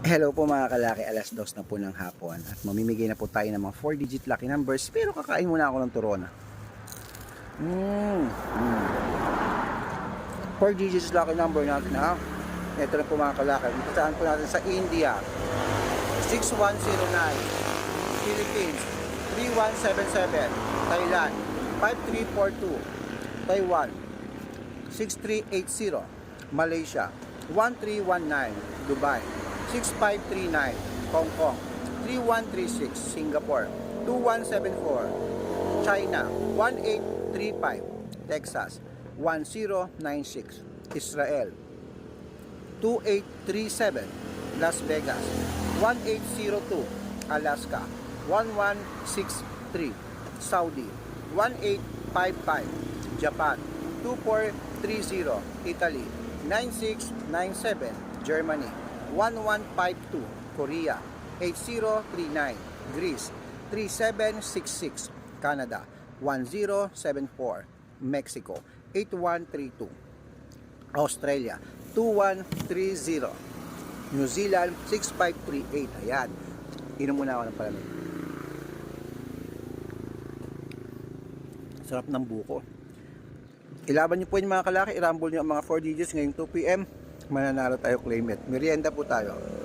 Hello po mga kalaki, alas dos na po ng hapon at mamimigay na po tayo ng mga 4 digit lucky numbers pero kakain muna ako ng turona. Mm. mm. 4 digits lucky number natin ha. Ito na po mga kalaki. Ipasahan po natin sa India. 6109 Philippines 3177 Thailand 5342 Taiwan 6380 Malaysia 1319 Dubai 6539 Hong Kong. 3136 Singapore. 2174 China. 1835 Texas. 1096 Israel. 2837 Las Vegas. 1802 Alaska. 1163 Saudi. 1855 Japan. 2430 Italy. 9697 Germany 1152 Korea. 8039 Greece. 3766 Canada. 1074 Mexico. 8132 Australia. 2130 New Zealand. 6538 ayan. Inom muna ako ng palamig. Sarap ng buko. Ilaban niyo po yung mga kalaki. I-rumble niyo ang mga 4 digits ngayong 2pm mananalo tayo claim it. Merienda po tayo